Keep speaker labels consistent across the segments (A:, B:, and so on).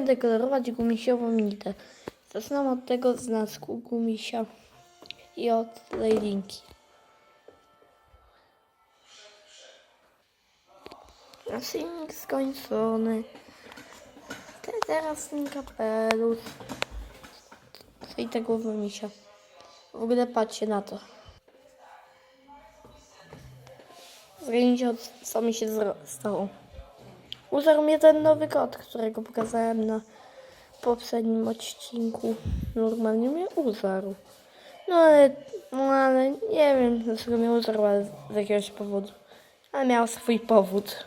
A: Będę kolorować gumisiową nitę. Zaczynam od tego znacku gumisia i od tej linki. Naszyjnik skończony. Te, teraz ten kapelusz. I te głowy misia. W ogóle patrzcie na to. Zgadnijcie, co mi się stało. Użarł mnie ten nowy kot, którego pokazałem na poprzednim odcinku. Normalnie mnie użarł. No ale, no ale nie wiem, dlaczego mnie użarł, ale z jakiegoś powodu. Ale miał swój powód.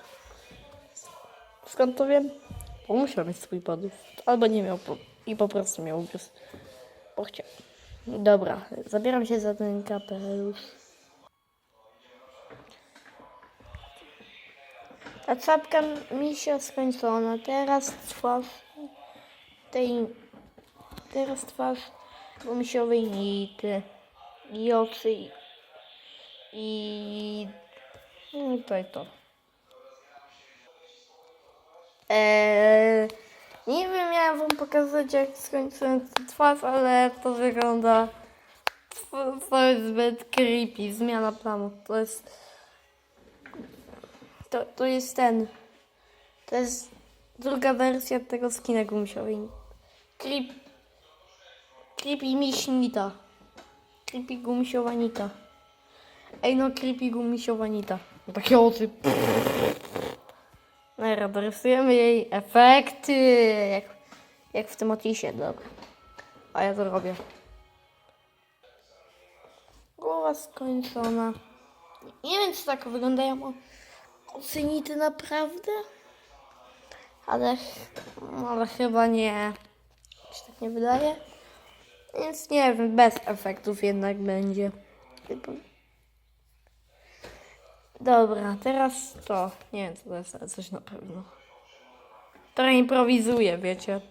A: Skąd to wiem? Bo musiał mieć swój powód. Albo nie miał po- i po prostu miał ugryzł. Bo chciał. Dobra, zabieram się za ten kapelusz. Ta czapka mi się skończona. Teraz twarz tej... Teraz twarz gumisiowej nity. I oczy. i- I... No i to i to. Eee, nie wiem, miałam wam pokazać jak skończyłem twarz, ale to wygląda... To jest zbyt creepy. Zmiana planu. To jest... To, to jest ten. To jest druga wersja tego skina gumisiowej. Creep. Creepy miśnita. Creepy gumisiowa nita. Ej no, creepy gumisiowa nita. Takie oczy. Dobra, dorysujemy jej efekty. Jak, jak w tym otisie, dobra. A ja to robię. Głowa skończona. Nie wiem, czy tak wyglądają ocenity naprawdę. Ale, ale chyba nie. Się tak nie wydaje. Więc nie wiem, bez efektów jednak będzie. Dobra, teraz to. Nie wiem, co to jest, ale coś na pewno. Trochę improwizuję, wiecie.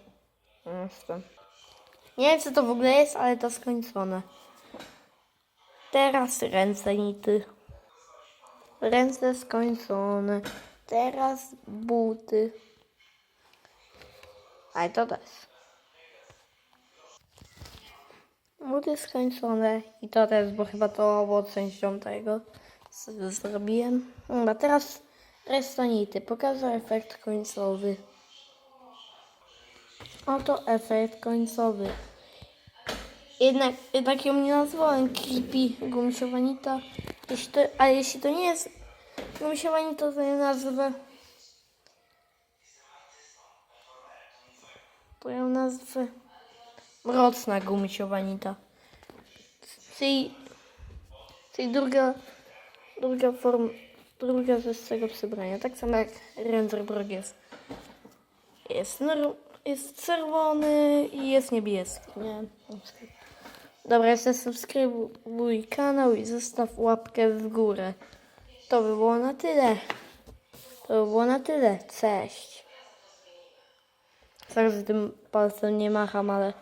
A: Nie wiem, co to w ogóle jest, ale to skończone. Teraz ręce nity. Ręce skończone. Teraz buty. Ale to też. Buty skończone. I to też, bo chyba to było częścią tego. Zrobiłem. A teraz reszta nity. Pokażę efekt końcowy. Oto efekt końcowy. Jednak, jednak ją nie nazwałem creepy gumisiowa nita. Jeśli to, ale jeśli to nie jest gumisiowa nita, to ja nazwę... To ją nazwę... Mroczna gumisiowa nita. Czyli... Czyli druga... Druga forma... Druga rzecz tego przebrania. Tak samo jak Renderbrog jest. Jest, jest czerwony i jest niebieski, nie? Dobra, jeszcze subskrybuj kanał i zostaw łapkę w górę. To by było na tyle. To by było na tyle. Cześć. Zaraz tym palcem nie macham, ale